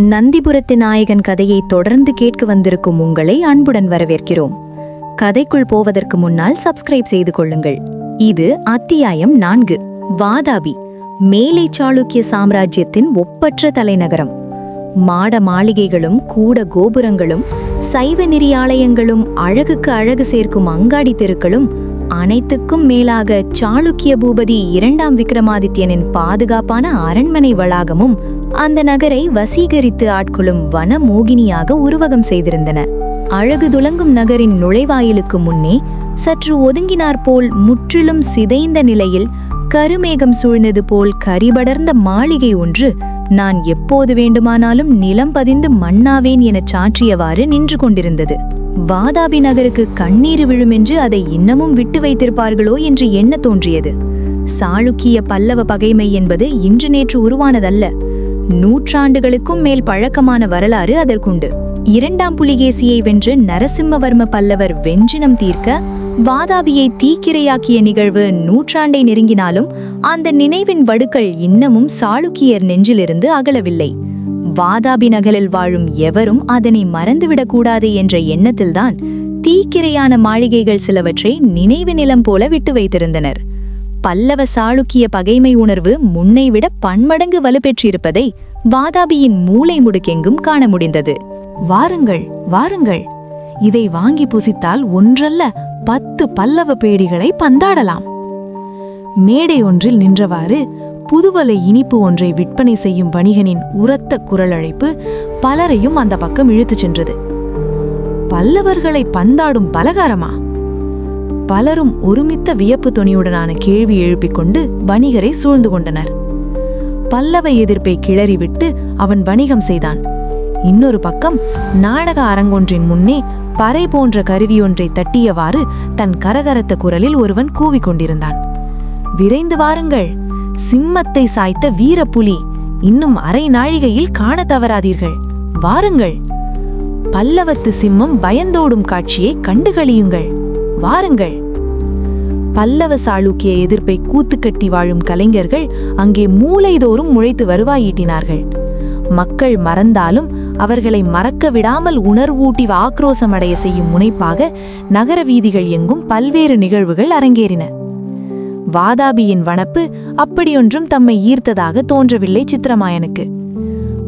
நந்திபுரத்து நாயகன் கதையை தொடர்ந்து கேட்க வந்திருக்கும் உங்களை அன்புடன் வரவேற்கிறோம். கதைக்குள் போவதற்கு முன்னால் சப்ஸ்கிரைப் செய்து கொள்ளுங்கள். இது அத்தியாயம் நான்கு. வாதாபி மேலை சாளுக்கிய சாம்ராஜ்யத்தின் ஒப்பற்ற தலைநகரம். மாட மாளிகைகளும் கூட கோபுரங்களும் சைவ நெறியாலயங்களும் அழகுக்கு அழகு சேர்க்கும் அங்காடி தெருக்களும் அனைத்துக்கும் மேலாக சாளுக்கிய பூபதி இரண்டாம் விக்ரமாதித்யனின் பாதுகாப்பான அரண்மனை வளாகமும் அந்த நகரை வசீகரித்து ஆட்கொள்ளும் வன மோகினியாக உருவகம் செய்திருந்தன. அழகு துலங்கும் நகரின் நுழைவாயிலுக்கு முன்னே சற்று ஒதுங்கினாற்போல் முற்றிலும் சிதைந்த நிலையில் கருமேகம் சூழ்ந்தது போல் கரிபடர்ந்த மாளிகை ஒன்று நான் எப்போது வேண்டுமானாலும் நிலம் பதிந்து மண்ணாவேன் எனச் சாற்றியவாறு நின்று கொண்டிருந்தது. வாதாபி நகருக்கு கண்ணீர் விழுமென்று அதை இன்னமும் விட்டு வைத்திருப்பார்களோ என்று எண்ண தோன்றியது? சாளுக்கிய பல்லவ பகைமை என்பது இன்று நேற்று உருவானதல்ல. நூற்றாண்டுகளுக்கும் மேல் பழக்கமான வரலாறு அதற்குண்டு. இரண்டாம் புலிகேசியை வென்று நரசிம்மவர்ம பல்லவர் வெஞ்சினம் தீர்க்க வாதாபியை தீக்கிரையாக்கிய நிகழ்வு நூற்றாண்டை நெருங்கினாலும் அந்த நினைவின் வடுக்கள் இன்னமும் சாளுக்கியர் நெஞ்சிலிருந்து அகலவில்லை. வாதாபி நகரில் வாழும் எவரும் அதனை மறந்துவிடக்கூடாது என்ற எண்ணத்தில்தான் தீக்கிரையான மாளிகைகள் சிலவற்றை நினைவு நிலம் போல விட்டு வைத்திருந்தனர். பல்லவ சாளுக்கிய பகைமை உணர்வு முன்னைவிட பன்மடங்கு வலுப்பெற்றிருப்பதை வாதாபியின் மூளை முடுக்கெங்கும் காண முடிந்தது. வாருங்கள் வாருங்கள். இதை வாங்கி புசித்தால் ஒன்றல்ல பத்து பல்லவ பேடிகளை பந்தாடலாம். மேடை ஒன்றில் நின்றவாறு புதுவலை இனிப்பு ஒன்றை விற்பனை செய்யும் வணிகனின் உரத்த குரலழைப்பு பலரையும் அந்த பக்கம் இழுத்துச் சென்றது. பல்லவர்களை பந்தாடும் பலகாரமா? பலரும் ஒருமித்த வியப்பு துணியுடனான கேள்வி எழுப்பிக் கொண்டு வணிகரை சூழ்ந்து கொண்டனர். பல்லவ எதிர்ப்பை கிளறிவிட்டு அவன் வணிகம் செய்தான். இன்னொரு பக்கம் நாடக அரங்கொன்றின் முன்னே பறை போன்ற கருவியொன்றை தட்டியவாறு தன் கரகரத்த குரலில் ஒருவன் கூவிக் கொண்டிருந்தான். விரைந்து வாருங்கள். சிம்மத்தை சாய்த்த வீரப்புலி இன்னும் அரை நாழிகையில் காண தவறாதீர்கள். வாருங்கள். பல்லவத்து சிம்மம் பயந்தோடும் காட்சியை கண்டுகளியுங்கள். வாருங்கள். பல்லவ சாளுக்கிய எதிர்ப்பை கூத்துக்கட்டி வாழும் கலைஞர்கள் அங்கே மூளைதோறும் முளைத்து வருவாயீட்டினார்கள் மக்கள் மறந்தாலும் அவர்களை மறக்க விடாமல் உணர்வூட்டி ஆக்ரோசமடைய செய்யும் முனைப்பாக நகர வீதிகள் எங்கும் பல்வேறு நிகழ்வுகள் அரங்கேறின. வாதாபியின் வனப்பு அப்படியொன்றும் தம்மை ஈர்த்ததாக தோன்றவில்லை சித்திரமாயனுக்கு.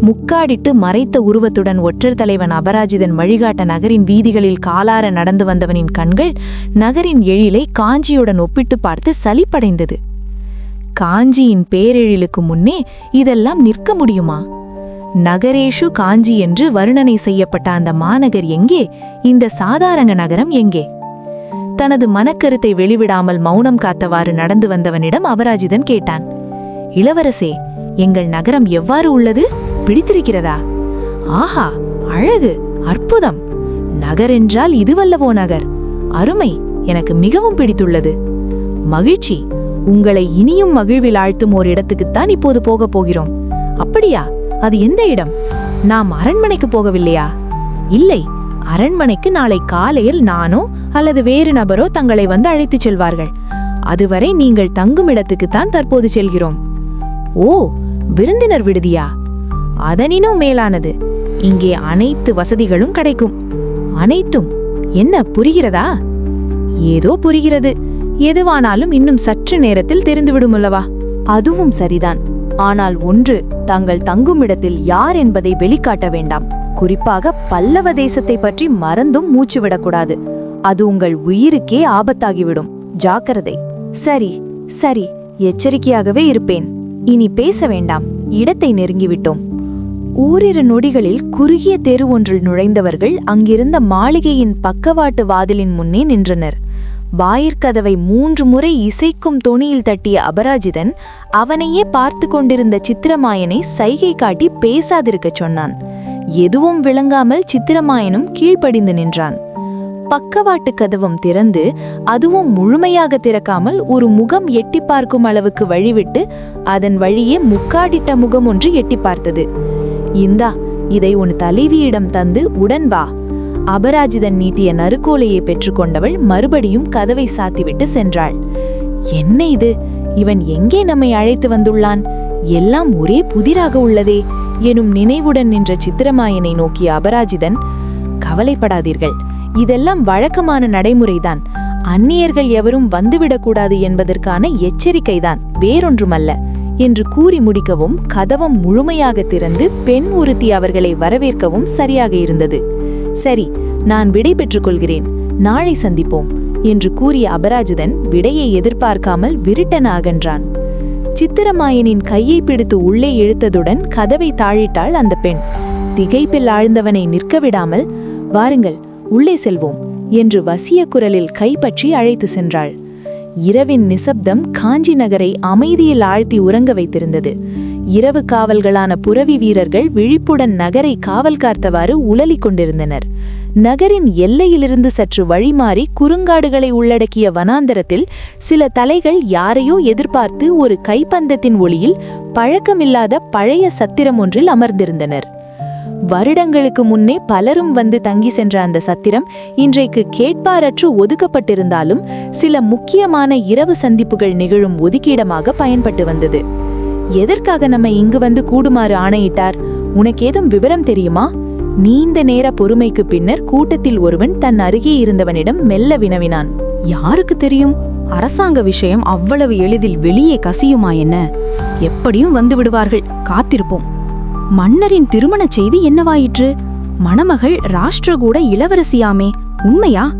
முக்காடிட்டு மறைத்த உருவத்துடன் ஒற்றர் தலைவன் அபராஜிதன் வழிகாட்ட நகரின் வீதிகளில் காலார நடந்து வந்தவனின் கண்கள் நகரின் எழிலை காஞ்சியுடன் ஒப்பிட்டு பார்த்து சலிப்படைந்தது. காஞ்சியின் பேரெழிலுக்கு முன்னே இதெல்லாம் நிற்க முடியுமா? நகரேஷு காஞ்சி என்று வர்ணனை செய்யப்பட்ட அந்த மாநகர் எங்கே? இந்த சாதாரண நகரம் எங்கே? தனது மனக்கருத்தை வெளிவிடாமல் மௌனம் காத்தவாறு நடந்து வந்தவனிடம் அபராஜிதன் கேட்டான் இளவரசே எங்கள் நகரம் எவ்வாறு உள்ளது? பிடித்திருக்கிறதா? ஆஹா அழகு அற்புதம். நகர் என்றால் இதுவல்லவோ நகர். அருமை எனக்கு மிகவும் பிடித்துள்ளது. மகிழ்ச்சி உங்களை இனியும் மகிழ்வில் ஆழ்த்தும் ஓர் இடத்துக்குத்தான் இப்போது போகப் போகிறோம். அப்படியா? அது எந்த இடம்? நாம் அரண்மனைக்கு போகவில்லையா? இல்லை அரண்மனைக்கு நாளை காலையில் நானோ அல்லது வேறு நபரோ தங்களை வந்து அழைத்துச் செல்வார்கள். அதுவரை நீங்கள் தங்கும் இடத்துக்குத்தான் தற்போது செல்கிறோம். ஓ விருந்தினர் விடுதியா? அதனினும் மேலானது. இங்கே அனைத்து வசதிகளும் கிடைக்கும். அனைத்தும். என்ன புரிகிறதா? ஏதோ புரிகிறது. எதுவானாலும் இன்னும் சற்று நேரத்தில் தெரிந்துவிடும் அல்லவா? அதுவும் சரிதான். ஆனால் ஒன்று தாங்கள் தங்கும் இடத்தில் யார் என்பதை வெளிக்காட்ட வேண்டாம். குறிப்பாக பல்லவ தேசத்தை பற்றி மறந்தும் மூச்சு விடக்கூடாது. அது உங்கள் உயிருக்கே ஆபத்தாகிவிடும். ஜாக்கிரதை. சரி சரி எச்சரிக்கையாகவே இருப்பேன். இனி பேச வேண்டாம். இடத்தை நெருங்கிவிட்டோம். ஓரிரு நொடிகளில் குறுகிய தெரு ஒன்றில் நுழைந்தவர்கள் அங்கிருந்த மாளிகையின் பக்கவாட்டு வாதிலின் முன்னே நின்றனர். வாயிற்கதவை மூன்று முறை இசைக்கும் தொனியில் தட்டிய அபராஜிதன் அவனையே பார்த்து கொண்டிருந்த சித்திரமாயனை சைகை காட்டி பேசாதிருக்கச் சொன்னான். எதுவும் விளங்காமல் சித்திரமாயனும் கீழ்ப்படிந்து நின்றான். பக்கவாட்டு கதவும் திறந்து அதுவும் முழுமையாக திறக்காமல் ஒரு முகம் எட்டி பார்க்கும் அளவுக்கு வழிவிட்டு அதன் வழியே முக்காடிட்ட முகம் ஒன்று எட்டி பார்த்தது. இந்தா இதை உன் தலைவியிடம் தந்து உடன் வா. அபராஜிதன் நீட்டிய நறுக்கோலையை பெற்றுக்கொண்டவள் மறுபடியும் கதவை சாத்திவிட்டு சென்றாள். என்ன இது? இவன் எங்கே நம்மை அழைத்து வந்துள்ளான்? எல்லாம் ஒரே புதிராக உள்ளதே. எனும் நினைவுடன் நின்ற சித்திரமாயனை நோக்கிய அபராஜிதன் கவலைப்படாதீர்கள். இதெல்லாம் வழக்கமான நடைமுறைதான். அந்நியர்கள் எவரும் வந்துவிடக்கூடாது என்பதற்கான எச்சரிக்கைதான். வேறொன்றுமல்ல. என்று கூறி முடிக்கவும் கதவம் முழுமையாக திறந்து பெண் ஒருத்தி அவர்களை வரவேற்கவும் சரியாக இருந்தது. சரி நான் விடை பெற்றுக் கொள்கிறேன் நாளை சந்திப்போம். என்று கூறிய அபராஜிதன் விடையை எதிர்பார்க்காமல் விருட்டன அகன்றான் சித்திரமாயனின் கையை பிடித்து உள்ளே இழுத்ததுடன் கதவை தாழிட்டாள் அந்த பெண். திகைப்பில் ஆழ்ந்தவனை நிற்க விடாமல் வாருங்கள் உள்ளே செல்வோம் என்று வசிய குரலில் கைப்பற்றி அழைத்து சென்றாள். இரவின் நிசப்தம் காஞ்சி நகரை அமைதியில் ஆழ்த்தி உறங்க வைத்திருந்தது. இரவு காவல்களான புரவி வீரர்கள் விழிப்புடன் நகரை காவல் காத்தவாறு உலலிக் கொண்டிருந்தனர். நகரின் எல்லையிலிருந்து சற்று வழிமாறி குறுங்காடுகளை உள்ளடக்கிய வனாந்தரத்தில் சில தலைகள் யாரையோ எதிர்பார்த்து ஒரு கைப்பந்தத்தின் ஒளியில் பழக்கமில்லாத பழைய சத்திரம் ஒன்றில் அமர்ந்திருந்தனர். வருடங்களுக்கு முன்னே பலரும் வந்து தங்கி சென்ற அந்த சத்திரம் இன்றைக்கு கேட்பாரற்று ஒதுக்கப்பட்டிருந்தாலும் சில முக்கியமான இரவு சந்திப்புகள் நிகழும் ஒதுக்கீடமாக பயன்பட்டு வந்தது. எதற்காக நம்ம இங்கு வந்து கூடுமாறு ஆணையிட்டார்? உனக்கேதும் விவரம் தெரியுமா? நீண்ட நேர பொறுமைக்கு பின்னர் கூட்டத்தில் ஒருவன் தன் அருகே இருந்தவனிடம் மெல்ல வினவினான். யாருக்கு தெரியும்? அரசாங்க விஷயம் அவ்வளவு எளிதில் வெளியே கசியுமா என்ன? எப்படியும் வந்து விடுவார்கள். காத்திருப்போம். மன்னரின் திருமணச் செய்தி என்னவாயிற்று? மணமகள் ராஷ்டிரகூட இளவரசியாமே உண்மையா?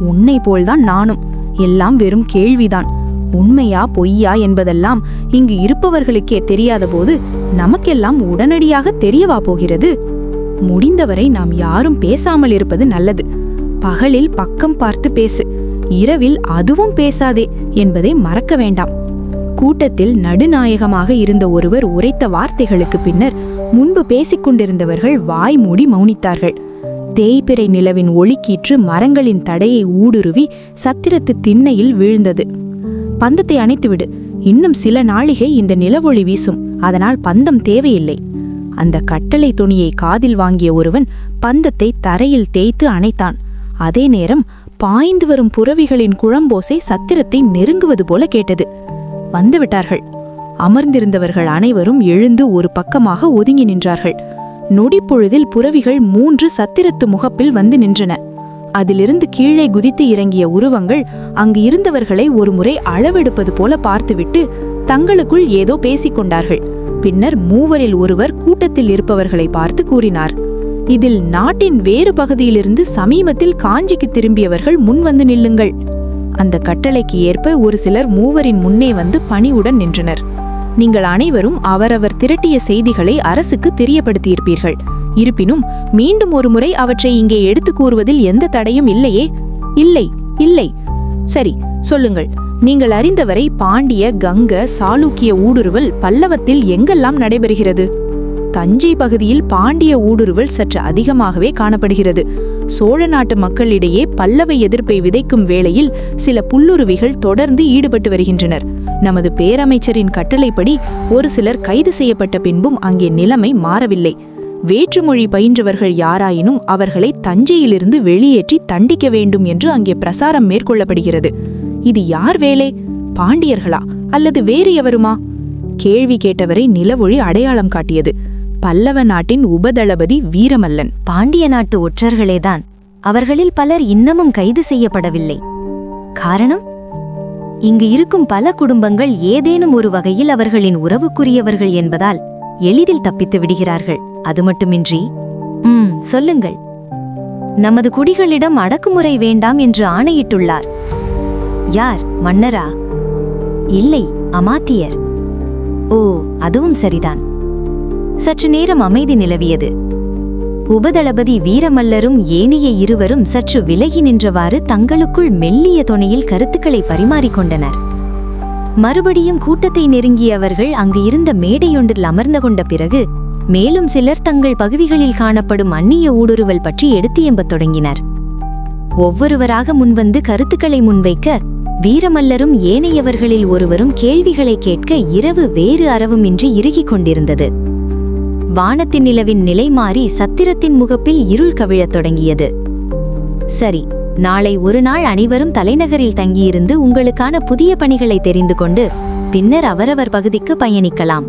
உன்னை போல்தான் நானும். எல்லாம் வெறும் கேள்விதான். உண்மையா பொய்யா என்பதெல்லாம் இங்கு இருப்பவர்களுக்கே தெரியாதபோது நமக்கெல்லாம் உடனடியாக தெரியவா போகிறது? முடிந்தவரை நாம் யாரும் பேசாமல் இருப்பது நல்லது. பகலில் பக்கம் பார்த்து பேசு. இரவில் அதுவும் பேசாதே என்பதை மறக்க வேண்டாம். கூட்டத்தில் நடுநாயகமாக இருந்த ஒருவர் உரைத்த வார்த்தைகளுக்கு பின்னர் முன்பு பேசிக்கொண்டிருந்தவர்கள் வாய் மூடி மௌனித்தார்கள். தேய்பிறை நிலவின் ஒளிக்கீற்று மரங்களின் தடையை ஊடுருவி சத்திரத்து திண்ணையில் வீழ்ந்தது. பந்தத்தை அணைத்துவிடு. இன்னும் சில நாளிகை இந்த நிலவொளி வீசும். அதனால் பந்தம் தேவையில்லை. அந்த கட்டளை துணியை காதில் வாங்கிய ஒருவன் பந்தத்தை தரையில் தேய்த்து அணைத்தான். அதே நேரம் பாய்ந்து வரும் புறவிகளின் குழம்போசை சத்திரத்தை நெருங்குவது போல கேட்டது. வந்துவிட்டார்கள். அமர்ந்திருந்தவர்கள் அனைவரும் எழுந்து ஒரு பக்கமாக ஒதுங்கி நின்றார்கள். நொடிப்பொழுதில் புறவிகள் மூன்று சத்திரத்து முகப்பில் வந்து நின்றன. அதிலிருந்து கீழே குதித்து இறங்கிய உருவங்கள் அங்கு இருந்தவர்களை ஒருமுறை அளவெடுப்பது போல பார்த்துவிட்டு தங்களுக்குள் ஏதோ பேசிக்கொண்டார்கள். பின்னர் மூவரில் ஒருவர் கூட்டத்தில் இருப்பவர்களை பார்த்து கூறினார். இதில் நாட்டின் வேறு பகுதியிலிருந்து சமீபத்தில் காஞ்சிக்கு திரும்பியவர்கள் முன் வந்து நில்லுங்கள். அந்த கட்டளைக்கு ஏற்ப ஒரு சிலர் மூவரின் முன்னே வந்து பணிவுடன் நின்றனர். நீங்கள் அனைவரும் அவரவர் திரட்டிய செய்திகளை அரசுக்கு தெரியப்படுத்தியிருப்பீர்கள். இருப்பினும் மீண்டும் ஒருமுறை அவற்றை இங்கே எடுத்து கூறுவதில் எந்த தடையும் இல்லையே? இல்லை இல்லை. சரி சொல்லுங்கள். நீங்கள் அறிந்தவரை பாண்டிய கங்க சாளுக்கிய ஊடுருவல் பல்லவத்தில் எங்கெல்லாம் நடைபெறுகிறது? தஞ்சை பகுதியில் பாண்டிய ஊடுருவல் சற்று அதிகமாகவே காணப்படுகிறது. சோழ நாட்டு மக்களிடையே பல்லவ எதிர்ப்பை விதைக்கும் வேளையில் சில புல்லுருவிகள் தொடர்ந்து ஈடுபட்டு வருகின்றனர். நமது பேரமைச்சரின் கட்டளைப்படி ஒரு சிலர் கைது செய்யப்பட்ட பின்பும் அங்கே நிலைமை மாறவில்லை. வேற்றுமொழி பயின்றவர்கள் யாராயினும் அவர்களை தஞ்சையிலிருந்து வெளியேற்றி தண்டிக்க வேண்டும் என்று அங்கே பிரசாரம் மேற்கொள்ளப்படுகிறது. இது யார் வேலை? பாண்டியர்களா? அல்லது வேறு எவருமா? கேள்வி கேட்டவரை நிலவொழி அடையாளம் காட்டியது. பல்லவ நாட்டின் உபதளபதி வீரமல்லன். பாண்டிய நாட்டு ஒற்றர்களேதான். அவர்களில் பலர் இன்னமும் கைது செய்யப்படவில்லை. காரணம்? இங்கு இருக்கும் பல குடும்பங்கள் ஏதேனும் ஒரு வகையில் அவர்களின் உறவுக்குரியவர்கள் என்பதால் எளிதில் தப்பித்து விடுகிறார்கள். அது மட்டுமின்றி ம் சொல்லுங்கள். நமது குடிகளிடம் அடக்குமுறை வேண்டாம் என்று ஆணையிட்டுள்ளார். யார்? மன்னரா? இல்லை அமாத்தியர். ஓ அதுவும் சரிதான். சற்று நேரம் அமைதி நிலவியது. உபதளபதி வீரமல்லரும் ஏனைய இருவரும் சற்று விலகி நின்றவாறு தங்களுக்குள் மெல்லிய துணையில் கருத்துக்களை பரிமாறிக்கொண்டனர் மறுபடியும் கூட்டத்தை நெருங்கிய அவர்கள் அங்கு இருந்த மேடையொன்றில் அமர்ந்து கொண்ட பிறகு மேலும் சிலர் தங்கள் பகுதிகளில் காணப்படும் அந்நிய ஊடுருவல் பற்றி எடுத்து எம்பத் தொடங்கினர். ஒவ்வொருவராக முன்வந்து கருத்துக்களை முன்வைக்க வீரமல்லரும் ஏனையவர்களில் ஒருவரும் கேள்விகளை கேட்க இரவு வேறு அறவுமின்றி இறுகிக் கொண்டிருந்தது. வானத்தின் நிலவின் நிலை மாறி சத்திரத்தின் முகப்பில் இருள் கவிழத் தொடங்கியது. சரி நாளை ஒரு நாள் அனைவரும் தலைநகரில் தங்கியிருந்து உங்களுக்கான புதிய பணிகளை தெரிந்து கொண்டு பின்னர் அவரவர் பகுதிக்கு பயணிக்கலாம்.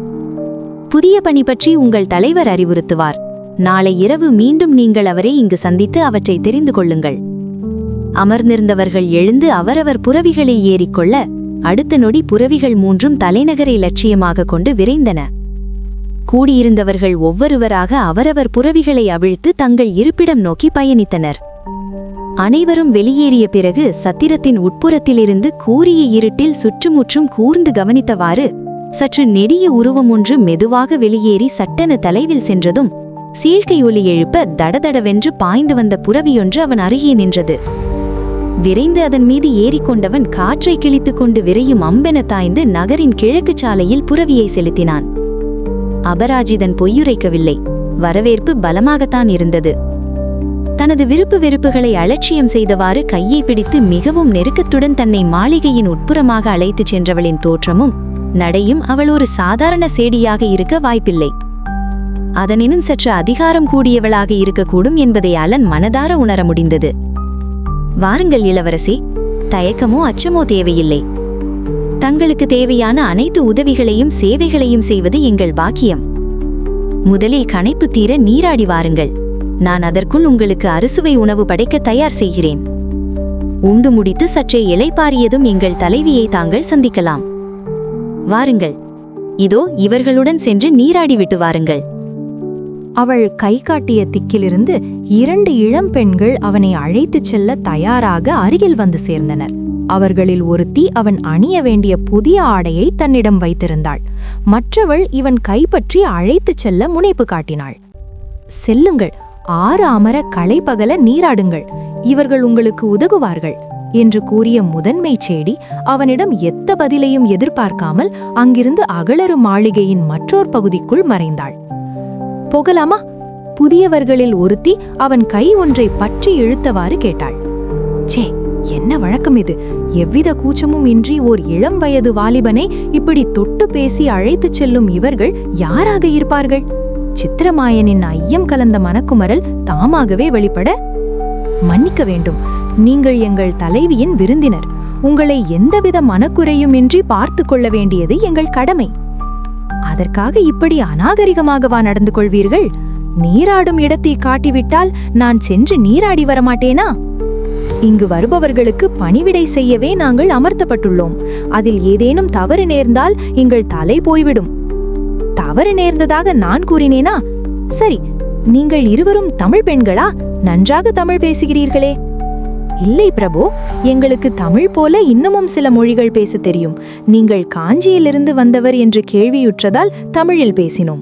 புதிய பணி பற்றி உங்கள் தலைவர் அறிவுறுத்துவார். நாளை இரவு மீண்டும் நீங்கள் அவரை இங்கு சந்தித்து அவற்றை தெரிந்து கொள்ளுங்கள். அமர்ந்திருந்தவர்கள் எழுந்து அவரவர் புறவிகளில் ஏறிக்கொள்ள அடுத்த நொடி புறவிகள் மூன்றும் தலைநகரை லட்சியமாக கொண்டு விரைந்தன. கூடியிருந்தவர்கள் ஒவ்வொருவராக அவரவர் புறவிகளை அவிழ்த்து தங்கள் இருப்பிடம் நோக்கி பயணித்தனர். அனைவரும் வெளியேறிய பிறகு சத்திரத்தின் உட்புறத்திலிருந்து கூரிய இருட்டில் சுற்றுமுற்றும் கூர்ந்து கவனித்தவாறு சற்று நெடிய உருவம் ஒன்று மெதுவாக வெளியேறி சட்டென தலைவில் சென்றதும் சீழ்க்கை ஒலி எழுப்ப தடதடவென்று பாய்ந்து வந்த புறவியொன்று அவன் அருகே நின்றது. விரைந்து அதன் மீது ஏறிக்கொண்டவன் காற்றை கிழித்துக் கொண்டு விரையும் அம்பென தாய்ந்து நகரின் கிழக்குச் சாலையில் புறவியை செலுத்தினான். அபராஜிதன் பொய்யுரைக்கவில்லை. வரவேற்பு பலமாகத்தான் இருந்தது. தனது விருப்பு வெறுப்புகளை அலட்சியம் செய்தவாறு கையை பிடித்து மிகவும் நெருக்கத்துடன் தன்னை மாளிகையின் உட்புறமாக அழைத்துச் சென்றவளின் தோற்றமும் நடையும் அவள் ஒரு சாதாரண சேடியாக இருக்க வாய்ப்பில்லை. அதனினும் சற்று அதிகாரம் கூடியவளாக இருக்கக்கூடும் என்பதை அலன் மனதார உணர முடிந்தது. வாருங்கள் இளவரசி. தயக்கமோ அச்சமோ தேவையில்லை. தங்களுக்கு தேவையான அனைத்து உதவிகளையும் சேவைகளையும் செய்வது எங்கள் பாக்கியம். முதலில் கணைப்பு தீர நீராடி வாருங்கள். நான் அதற்குள் உங்களுக்கு அறுசுவை உணவு படைக்க தயார் செய்கிறேன். உண்டு முடித்து சற்றே இலைப்பாரியதும் எங்கள் தலைவியை தாங்கள் சந்திக்கலாம். வாருங்கள். இதோ இவர்களுடன் சென்று நீராடி விட்டு வாருங்கள். அவள் கை காட்டிய திக்கிலிருந்து இரண்டு இளம் பெண்கள் அவனை அழைத்துச் செல்ல தயாராக அருகில் வந்து சேர்ந்தனர். அவர்களில் ஒருத்தி அவன் அணிய வேண்டிய புதிய ஆடையை தன்னிடம் வைத்திருந்தாள். மற்றவள் இவன் கைப்பற்றி அழைத்துச் செல்ல முனைப்பு காட்டினாள். செல்லுங்கள் ஆறு அமர களைபகல நீராடுங்கள். இவர்கள் உங்களுக்கு உதகுவார்கள் என்று கூறிய முதன்மை சேடி அவனிடம் எத்த பதிலையும் எதிர்பார்க்காமல் அங்கிருந்து அகலரு மாளிகையின் மற்றோர் பகுதிக்குள் மறைந்தாள். போகலாமா? புதியவர்களில் ஒருத்தி அவன் கை ஒன்றை பற்றி இழுத்தவாறு கேட்டாள். சே என்ன வழக்கம் இது? எவ்வித கூச்சமும் இன்றி ஓர் இளம் வயது வாலிபனை இப்படி தொட்டு பேசி அழைத்துச் செல்லும் இவர்கள் யாராக இருப்பார்கள்? சித்திரமாயனின் ஐயம் கலந்த மனக்குமரல் தாமாகவே வெளிப்பட. மன்னிக்க வேண்டும் நீங்கள் எங்கள் தலைவியின் விருந்தினர். உங்களை எந்தவித மனக்குறையும் இன்றி பார்த்து கொள்ள வேண்டியது எங்கள் கடமை. அதற்காக இப்படி அநாகரிகமாகவா நடந்து கொள்வீர்கள்? நீராடும் இடத்தை காட்டிவிட்டால் நான் சென்று நீராடி வரமாட்டேனா? இங்கு வருபவர்களுக்கு பணிவிடை செய்யவே நாங்கள் அமர்த்தப்பட்டுள்ளோம். அதில் ஏதேனும் தவறு நேர்ந்தால் எங்கள் தலை போய்விடும். தவறு நேர்ந்ததாக நான் கூறினேனா? சரி நீங்கள் இருவரும் தமிழ் பெண்களா? நன்றாக தமிழ் பேசுகிறீர்களே. இல்லை பிரபு எங்களுக்கு தமிழ் போல இன்னமும் சில மொழிகள் பேசத் தெரியும். நீங்கள் காஞ்சியிலிருந்து வந்தவர் என்று கேள்வியுற்றதால் தமிழில் பேசினோம்.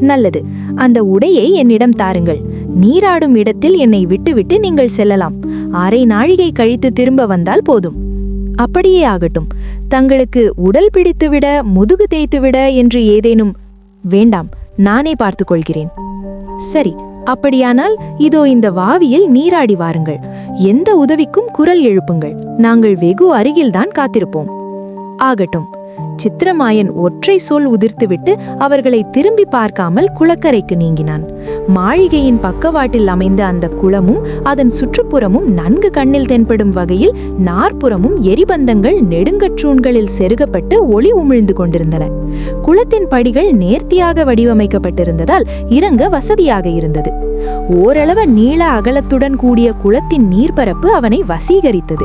நல்லது அந்த உடையை என்னிடம் தாருங்கள். நீராடும் இடத்தில் என்னை விட்டுவிட்டு நீங்கள் செல்லலாம். அரை நாழிகை கழித்து திரும்ப வந்தால் போதும். அப்படியே ஆகட்டும். தங்களுக்கு உடல் பிடித்துவிட முதுகு தேய்த்துவிட என்று ஏதேனும் வேண்டாம் நானே பார்த்துக்கொள்கிறேன். சரி அப்படியானால் இதோ இந்த வாவியில் நீராடி வாருங்கள். எந்த உதவிக்கும் குரல் எழுப்புங்கள். நாங்கள் வெகு அருகில்தான் காத்திருப்போம். ஆகட்டும். சித்திரமாயன் ஒற்றை சொல் உதிர்த்துவிட்டு அவர்களை திரும்பி பார்க்காமல் குளக்கரைக்கு நீங்கினான். மாளிகையின் பக்கவாட்டில் அமைந்த அந்த குளமும் அதன் சுற்றுப்புறமும் நன்கு கண்ணில் தென்படும் வகையில் நாற்புறமும் எரிபந்தங்கள் நெடுங்கற்றூண்களில் செருகப்பட்டு ஒளி உமிழ்ந்து கொண்டிருந்தன. குளத்தின் படிகள் நேர்த்தியாக வடிவமைக்கப்பட்டிருந்ததால் இறங்க வசதியாக இருந்தது. ஓரளவு நீள அகலத்துடன் கூடிய குளத்தின் நீர்பரப்பு அவனை வசீகரித்தது.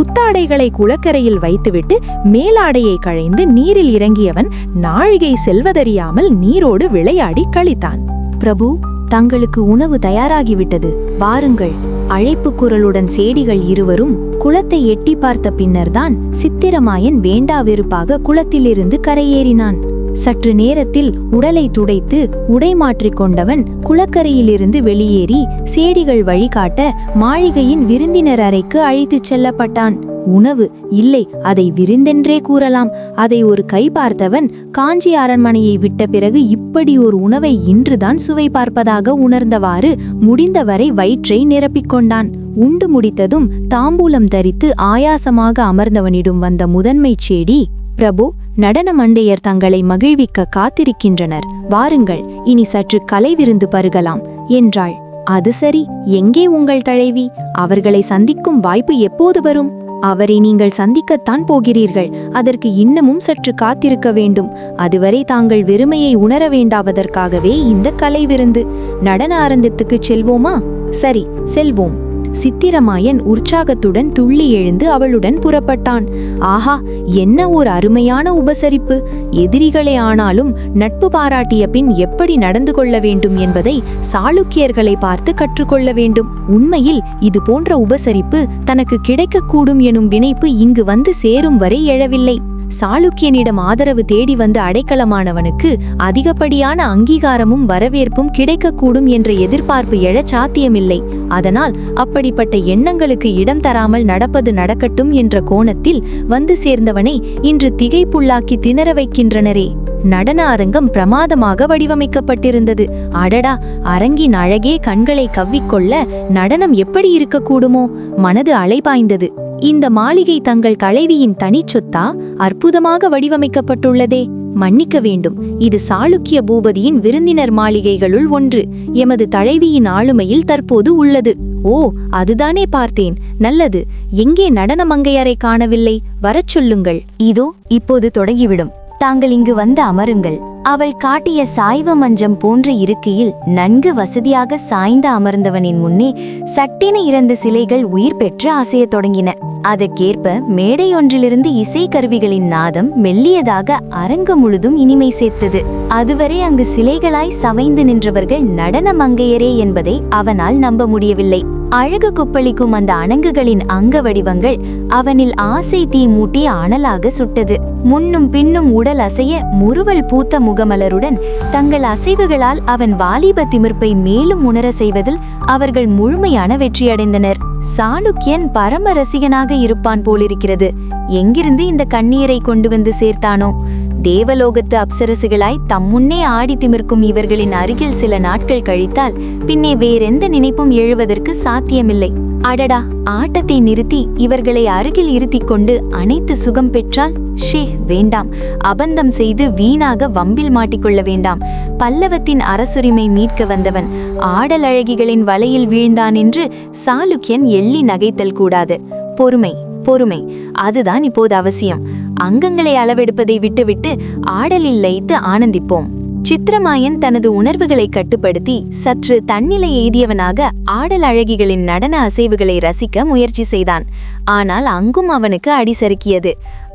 புத்தாடைகளை குளக்கரையில் வைத்துவிட்டு மேலாடையை களைந்து நீரில் இறங்கியவன் நாழிகை செல்வதறியாமல் நீரோடு விளையாடி கழித்தான் பிரபு தங்களுக்கு உணவு தயாராகிவிட்டது. வாருங்கள். அழைப்பு குரலுடன் சேடிகள் இருவரும் குளத்தை எட்டி பார்த்த பின்னர்தான் சித்திரமாயன் வேண்டா வெறுப்பாக குளத்திலிருந்து கரையேறினான். சற்று நேரத்தில் உடலை துடைத்து உடை மாற்றிக் கொண்டவன் குளக்கரையிலிருந்து வெளியேறி சேடிகள் வழிகாட்ட மாளிகையின் விருந்தினர் அறைக்கு அழைத்துச் செல்லப்பட்டான். உணவு இல்லை அதை விருந்தென்றே கூறலாம். அதை ஒரு கை பார்த்தவன் காஞ்சி அரண்மனையை விட்ட பிறகு இப்படி ஒரு உணவை இன்றுதான் சுவை பார்ப்பதாக உணர்ந்தவாறு முடிந்தவரை வயிற்றை நிரப்பிக் கொண்டான். உண்டு முடித்ததும் தாம்பூலம் தரித்து ஆயாசமாக அமர்ந்தவனிடம் வந்த முதன்மைச் சேடி பிரபு நடன மண்டையர் தங்களை மகிழ்விக்க காத்திருக்கின்றனர். வாருங்கள் இனி சற்று கலை விருந்து பருகலாம் என்றாள். அது சரி எங்கே உங்கள் தலைவி அவர்களை சந்திக்கும் வாய்ப்பு எப்போது வரும்? அவரை நீங்கள் சந்திக்கத்தான் போகிறீர்கள் அதற்கு இன்னமும் சற்று காத்திருக்க வேண்டும். அதுவரை தாங்கள் வெறுமையை உணர வேண்டாவதற்காகவே இந்த கலை விருந்து. நடன ஆரந்தத்துக்கு செல்வோமா? சரி செல்வோம். சித்திரமாயன் உற்சாகத்துடன் துள்ளி எழுந்து அவளுடன் புறப்பட்டான். ஆஹா என்ன ஒரு அருமையான உபசரிப்பு. எதிரிகளே ஆனாலும் நட்பு பாராட்டிய பின் எப்படி நடந்து கொள்ள வேண்டும் என்பதை சாளுக்கியர்களை பார்த்து கற்றுக்கொள்ள வேண்டும். உண்மையில் இது போன்ற உபசரிப்பு தனக்கு கிடைக்கக்கூடும் எனும் வினைப்பு இங்கு வந்து சேரும் வரை எழவில்லை. சாளுக்கியனிடம் ஆதரவு தேடி வந்த அடைக்கலமானவனுக்கு அதிகப்படியான அங்கீகாரமும் வரவேற்பும் கிடைக்கக்கூடும் என்ற எதிர்பார்ப்பு எழச் சாத்தியமில்லை. அதனால் அப்படிப்பட்ட எண்ணங்களுக்கு இடம் தராமல் நடப்பது நடக்கட்டும் என்ற கோணத்தில் வந்து சேர்ந்தவனை இன்று திகைப்புள்ளாக்கி திணற வைக்கின்றனரே. நடன அரங்கம் பிரமாதமாக வடிவமைக்கப்பட்டிருந்தது. அடடா அரங்கின் அழகே கண்களை கவ்விக்கொள்ள நடனம் எப்படி இருக்கக்கூடுமோ? மனது அலைபாய்ந்தது. இந்த மாளிகை தங்கள் களைவியின் தனிச்சொத்தா அற்புதமாக வடிவமைக்கப்பட்டுள்ளதே. மன்னிக்க வேண்டும். இது சாளுக்கிய பூபதியின் விருந்தினர் மாளிகைகளுள் ஒன்று. எமது தழைவியின் ஆளுமையில் தற்போது உள்ளது. ஓ அதுதானே பார்த்தேன். நல்லது. எங்கே நடன மங்கையரை காணவில்லை? வரச் சொல்லுங்கள். இதோ இப்போது தொடங்கிவிடும். தாங்கள் இங்கு வந்து அமருங்கள். அவள் காட்டிய சாய்வ மஞ்சம் போன்ற இருக்கையில் நன்கு வசதியாக சாய்ந்து அமர்ந்தவனின் முன்னே சட்டின இறந்த சிலைகள் உயிர் பெற்று அசையத் தொடங்கின. அதற்கேற்ப மேடையொன்றிலிருந்து இசை கருவிகளின் நாதம் மெல்லியதாக அரங்கு முழுதும் இனிமை சேர்த்தது. அதுவரை அங்கு சிலைகளாய் சவைந்து நின்றவர்கள் நடன மங்கையரே என்பதை அவனால் நம்ப முடியவில்லை. அழகு கொப்பளிக்கும் அந்த அணங்குகளின் அங்க வடிவங்கள் அவனில் ஆசை தீ மூட்டி அனலாக சுட்டது. முன்னும் பின்னும் உடல் அசைய முறுவல் பூத்த முகமலருடன் தங்கள் அசைவுகளால் அவன் வாலிப திமிர்ப்பை மேலும் உணர செய்வதில் அவர்கள் முழுமையான வெற்றியடைந்தனர். சாளுக்கியன் பரம ரசிகனாக இருப்பான் போலிருக்கிறது. எங்கிருந்து இந்த கண்ணீரை கொண்டு வந்து சேர்த்தானோ? தேவலோகத்து அப்சரசுகளாய் தம்முன்னே ஆடி திமிர்க்கும் இவர்களின் அருகில் சில நாட்கள் கழித்தால் பின்னே வேறெந்த நினைப்பும் எழுவதற்கு சாத்தியமில்லை. அடடா ஆட்டத்தை நிறுத்தி இவர்களை அருகில் இருத்திக் கொண்டு அனைத்து சுகம் பெற்றால் ஷே வேண்டாம். அபந்தம் செய்து வீணாக வம்பில் மாட்டிக்கொள்ள வேண்டாம். பல்லவத்தின் அரசுரிமை மீட்க வந்தவன் ஆடல் அழகிகளின் வலையில் வீழ்ந்தான் என்று சாளுக்கியன் எள்ளி நகைத்தல் கூடாது. பொறுமை பொறுமை. அதுதான் இப்போது அவசியம். அங்கங்களை அளவெடுப்பதை விட்டுவிட்டு ஆடலில் லயித்து ஆனந்திப்போம். சித்திரமாயன் தனது உணர்வுகளை கட்டுப்படுத்தி சற்று தன்னிலை எய்தியவனாக ஆடல் அழகிகளின் நடன அசைவுகளை ரசிக்க முயற்சி செய்தான். ஆனால் அங்கும் அவனுக்கு அடி சறுக்கியது.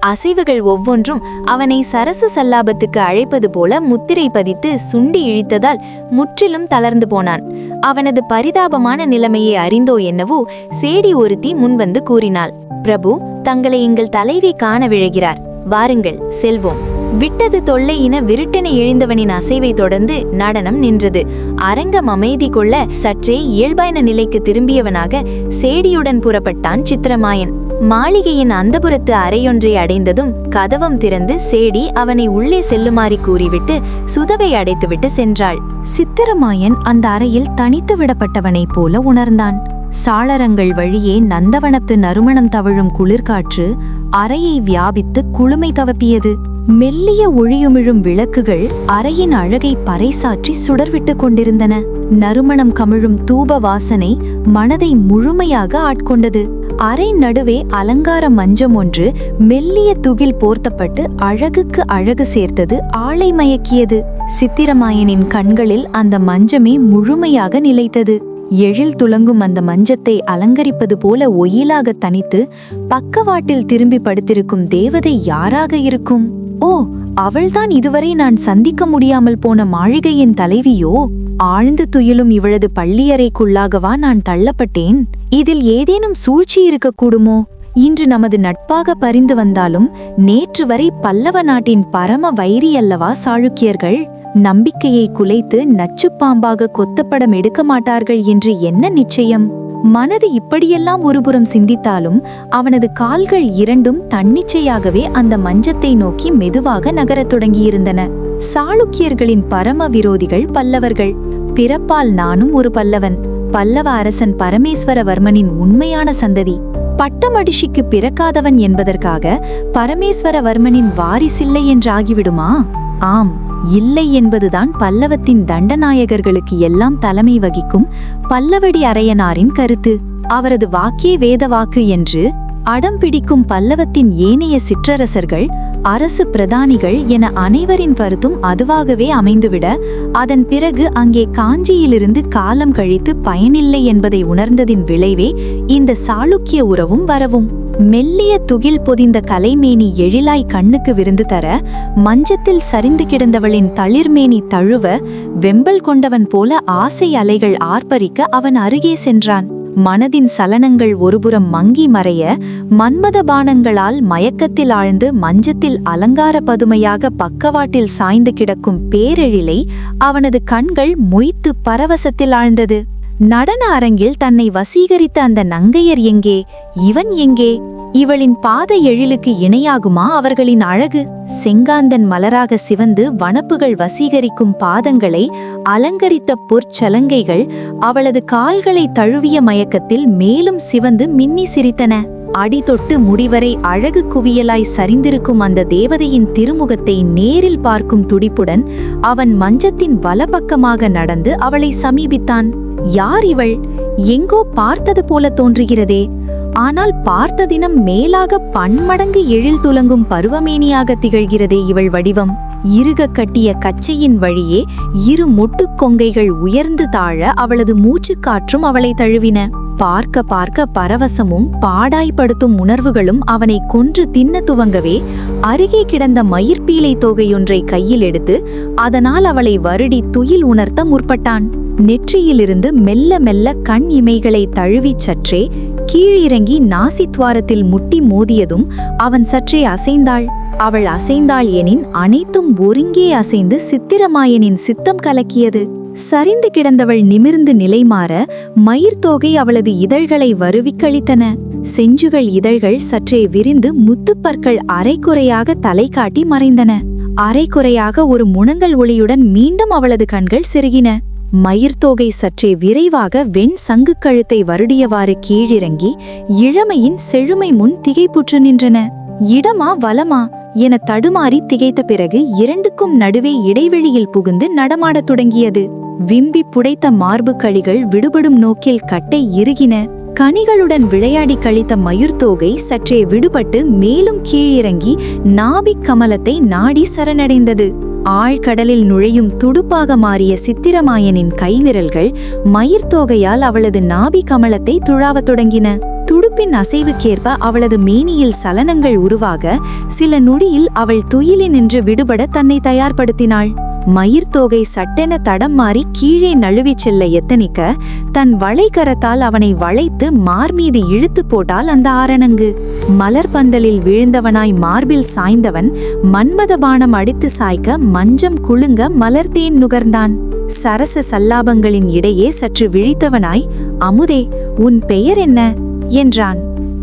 அசைவுகள் ஒவ்வொன்றும் அவனை சரசு சல்லாபத்துக்கு அழைப்பது போல முத்திரை பதித்து சுண்டி இழித்ததால் முற்றிலும் தளர்ந்து போனான். அவனது பரிதாபமான நிலைமையை அறிந்தோ என்னவோ சேடி ஒருத்தி முன்வந்து கூறினாள் பிரபு தங்களை எங்கள் தலைவி காண விழுகிறார். வாருங்கள் செல்வோம். விட்டது தொல்லையின விருட்டென எழுந்தவனின் அசைவை தொடர்ந்து நடனம் நின்றது. அரங்கம் அமைதி கொள்ள சற்றே இயல்பான நிலைக்கு திரும்பியவனாக சேடியுடன் புறப்பட்டான் சித்திரமாயன். மாளிகையின் அந்தபுரத்து அறையொன்றை அடைந்ததும் கதவம் திறந்து சேடி அவனை உள்ளே செல்லுமாறி கூறிவிட்டு சுதவை அடைத்துவிட்டு சென்றாள். சித்திரமாயன் அந்த அறையில் தனித்து விடப்பட்டவனைப் போல உணர்ந்தான். சாளரங்கள் வழியே நந்தவனத்து நறுமணம் தவழும் குளிர்காற்று அறையை வியாபித்து குளுமை தவப்பியது. மெல்லிய ஒளியுமிழும் விளக்குகள் அறையின் அழகை பறைசாற்றி சுடர்விட்டுக் கொண்டிருந்தன. நறுமணம் கமிழும் தூப வாசனை மனதை முழுமையாக ஆட்கொண்டது. அறை நடுவே அலங்கார மஞ்சம் ஒன்று மெல்லிய துகில் போர்த்தப்பட்டு அழகுக்கு அழகு சேர்த்தது ஆளை மயக்கியது. சித்திரமாயனின் கண்களில் அந்த மஞ்சமே முழுமையாக நிலைத்தது. எழில் துலங்கும் அந்த மஞ்சத்தை அலங்கரிப்பது போல ஒயிலாக தனித்து பக்கவாட்டில் திரும்பி படுத்திருக்கும் தேவதை யாராக இருக்கும்? ஓ அவள்தான் இதுவரை நான் சந்திக்க முடியாமல் போன மாளிகையின் தலைவியோ? ஆழ்ந்து துயிலும் இவளது பள்ளியறைக்குள்ளாகவா நான் தள்ளப்பட்டேன்? இதில் ஏதேனும் சூழ்ச்சி இருக்கக்கூடுமோ? இன்று நமது நட்பாக பரிந்து வந்தாலும் நேற்று வரை பல்லவ நாட்டின் பரம வைரி அல்லவா சாளுக்கியர்கள்? நம்பிக்கையை குலைத்து நச்சுப்பாம்பாக கொத்தப்படம் எடுக்க மாட்டார்கள் என்று என்ன நிச்சயம்? மனது இப்படியெல்லாம் ஒருபுறம் சிந்தித்தாலும் அவனது கால்கள் இரண்டும் தன்னிச்சையாகவே அந்த மஞ்சத்தை நோக்கி மெதுவாக நகரத் தொடங்கியிருந்தன. சாளுக்கியர்களின் பரம விரோதிகள் பல்லவர்கள். பிறப்பால் நானும் ஒரு பல்லவன். பல்லவ அரசன் பரமேஸ்வரவர்மனின் உண்மையான சந்ததி. பட்டமடிஷிக்கு பிறக்காதவன் என்பதற்காக பரமேஸ்வரவர்மனின் வாரிசில்லை என்றாகிவிடுமா? ஆம். இல்லை என்பதுதான் பல்லவத்தின் தண்டநாயகர்களுக்கு எல்லாம் தலைமை வகிக்கும் பல்லவடி அரையனாரின் கருத்து. அவரது வாக்கே வேத வாக்கு என்று அடம் பிடிக்கும் பல்லவத்தின் ஏனைய சிற்றரசர்கள் அரசு பிரதானிகள் என அனைவரின் கருத்தும் அதுவாகவே அமைந்துவிட அதன் பிறகு அங்கே காஞ்சியிலிருந்து காலம் கழித்து பயனில்லை என்பதை உணர்ந்ததின் விளைவே இந்த சாளுக்கிய உறவும் வரவும். மெல்லிய துகில் பொதிந்த கலைமேனி எழிலாய் கண்ணுக்கு விருந்து தர மஞ்சத்தில் சரிந்து கிடந்தவளின் தளிர்மேனி தழுவ வெம்பல் கொண்டவன் போல ஆசை அலைகள் ஆர்ப்பரிக்க அவன் அருகே சென்றான். மனதின் சலனங்கள் ஒருபுறம் மங்கி மறைய மன்மத பானங்களால் மயக்கத்தில் ஆழ்ந்து மஞ்சத்தில் அலங்கார பதுமையாக பக்கவாட்டில் சாய்ந்து கிடக்கும் பேரெழிலை அவனது கண்கள் மொய்த்து பரவசத்தில் ஆழ்ந்தது. நடன அரங்கில் தன்னை வசீகரித்த அந்த நங்கையர் எங்கே? இவன் எங்கே? இவளின் பாத எழிலுக்கு இணையாகுமா அவர்களின் அழகு? செங்காந்தன் மலராக சிவந்து வனப்புகள் வசீகரிக்கும் பாதங்களை அலங்கரித்த பொற்சலங்கைகள் அவளது கால்களை தழுவிய மயக்கத்தில் மேலும் சிவந்து மின்னி சிரித்தன. அடிதொட்டு முடிவரை அழகு குவியலாய் சரிந்திருக்கும் அந்த தேவதையின் திருமுகத்தை நேரில் பார்க்கும் துடிப்புடன் அவன் மஞ்சத்தின் வலப்பக்கமாக நடந்து அவளை சமீபித்தான். யார் இவள்? எங்கோ பார்த்தது போல தோன்றுகிறதே. ஆனால் பார்த்த தினம் மேலாக பன்மடங்கு எழில் துலங்கும் பருவமேனியாக திகழ்கிறதே இவள் வடிவம். இருக கட்டிய கச்சையின் வழியே இரு மொட்டுக் கொங்கைகள் உயர்ந்து தாழ அவளது மூச்சுக்காற்றும் அவளை தழுவின. பார்க்க பார்க்க பரவசமும் பாடாய்படுத்தும் உணர்வுகளும் அவனை கொன்று தின்ன துவங்கவே அருகே கிடந்த மயிர்பீலை தொகையொன்றை கையில் எடுத்து அதனால் அவளை வருடி துயில் உணர்த்த முற்பட்டான். நெற்றியிலிருந்து மெல்ல மெல்ல கண் இமைகளை தழுவிச் சற்றே கீழிறங்கி நாசித்வாரத்தில் முட்டி மோதியதும் அவன் சற்றே அசைந்தாள். அவள் அசைந்தாள் எனின் அனைத்தும் ஒருங்கே அசைந்து சித்திரமாயனின் சித்தம் கலக்கியது. சரிந்து கிடந்தவள் நிமிர்ந்து நிலைமாற மயிர்த்தோகை அவளது இதழ்களை வருவிக்கழித்தன. செஞ்சுகள் இதழ்கள் சற்றே விரிந்து முத்துப்பற்கள் அரைக்குறையாக தலை காட்டி மறைந்தன. அரைக்குறையாக ஒரு முனங்கல் ஒளியுடன் மீண்டும் அவளது கண்கள் செருகின. மயிர்த்தோகை சற்றே விரைவாக வெண் சங்கு கழுத்தை வருடியவாறு கீழிறங்கி இளமையின் செழுமை முன் திகைப்புற்று நின்றன. இடமா வலமா என தடுமாறி திகைத்த பிறகு இரண்டுக்கும் நடுவே இடைவெளியில் புகுந்து நடமாடத் தொடங்கியது. விம்பி புடைத்த மார்பு கழிகள் விடுபடும் நோக்கில் கட்டை இறுகின. கனிகளுடன் விளையாடி கழித்த மயிர்த்தோகை சற்றே விடுபட்டு மேலும் கீழிறங்கி நாபிக் கமலத்தை நாடி சரணடைந்தது. ஆழ்கடலில் நுழையும் துடுப்பாக மாறிய சித்திரமாயனின் கைவிரல்கள் மயிர்தோகையால் அவளது நாபி கமலத்தை துழாவத் தொடங்கின. துடுப்பின் அசைவுக்கேற்ப அவளது மேனியில் சலனங்கள் உருவாக சில நொடியில் அவள் துயிலி நின்று விடுபட தன்னை தயார்படுத்தினாள். மயிர்தோகை சட்டென தடம் மாறி கீழே நழுவிச் செல்ல எத்தனிக்க தன் வளைகரத்தால் அவனை வளைத்து மார்மீது இழுத்து போட்டால் அந்த ஆரணங்கு. மலர் பந்தலில் வீழ்ந்தவனாய் மார்பில் சாய்ந்தவன் மன்மத பானம் அடித்து சாய்க்க மஞ்சம் குலுங்க மலர்தேன் நுகர்ந்தான். சரச சல்லாபங்களின் இடையே சற்று விழித்தவனாய் அமுதே உன் பெயர் என்ன? என்றான்.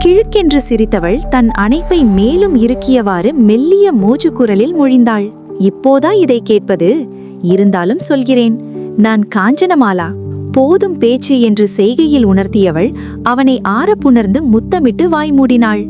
கிழுக்கென்று சிரித்தவள் தன் அணைப்பை மேலும் இறுக்கியவாறு மெல்லிய மூச்சு குரலில் மொழிந்தாள். இப்போதா இதை கேட்பது? இருந்தாலும் சொல்கிறேன். நான் காஞ்சனமாலா? போதும் பேச்சு என்று செய்கையில் உணர்த்தியவள் அவனை ஆறப்புணர்ந்து முத்தமிட்டு வாய் மூடினாள்.